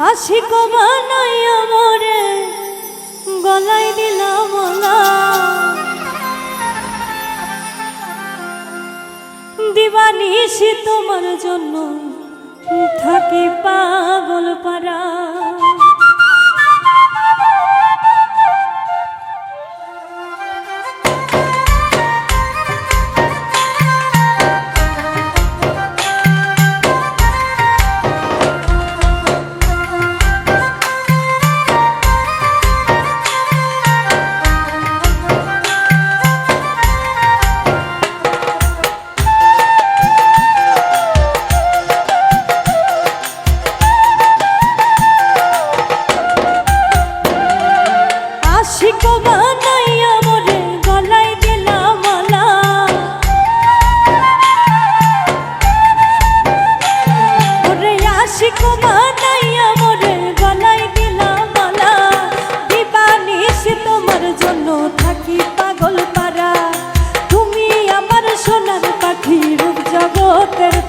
আসি কমানাই আমরে গলাই দিলাম দিবানি সে তোমার জন্য থাকি পাগল পারা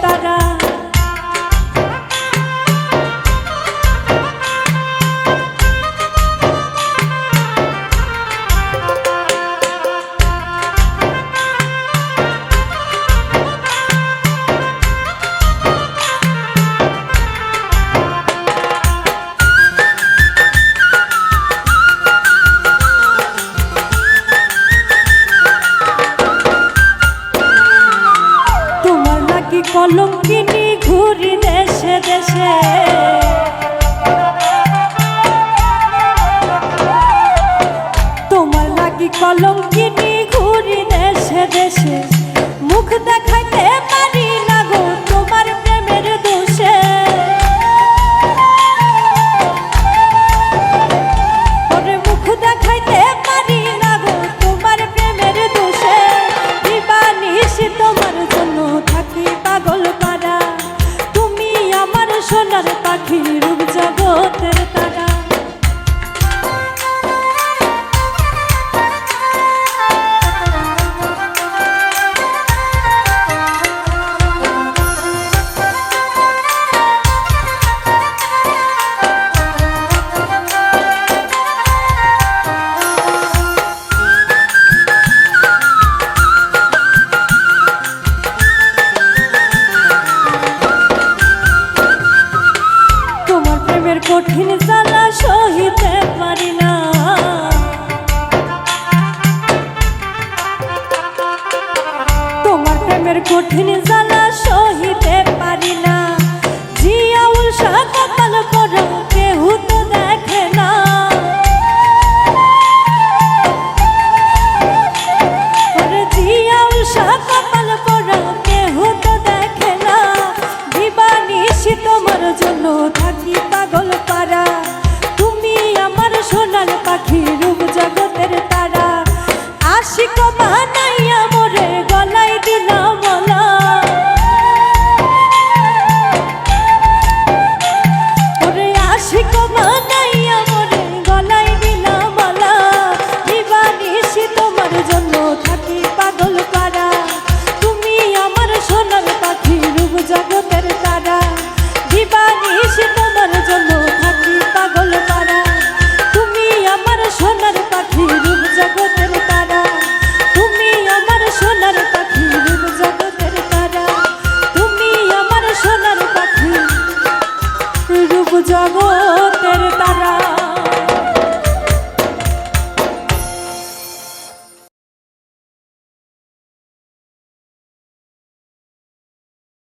kita dah. কলঙ্কিনী ঘুরি দেশে দেশে। তোমার লাগি কলঙ্কিনী ঘুরি দেশে দেশে। মুখ দেখ পাখি রূপ জগতে তোমার প্রেমের কঠিন জ্বালা সহিতে পারি না। তোমার প্রেমের কঠিন জ্বালা সহিতে পারি না।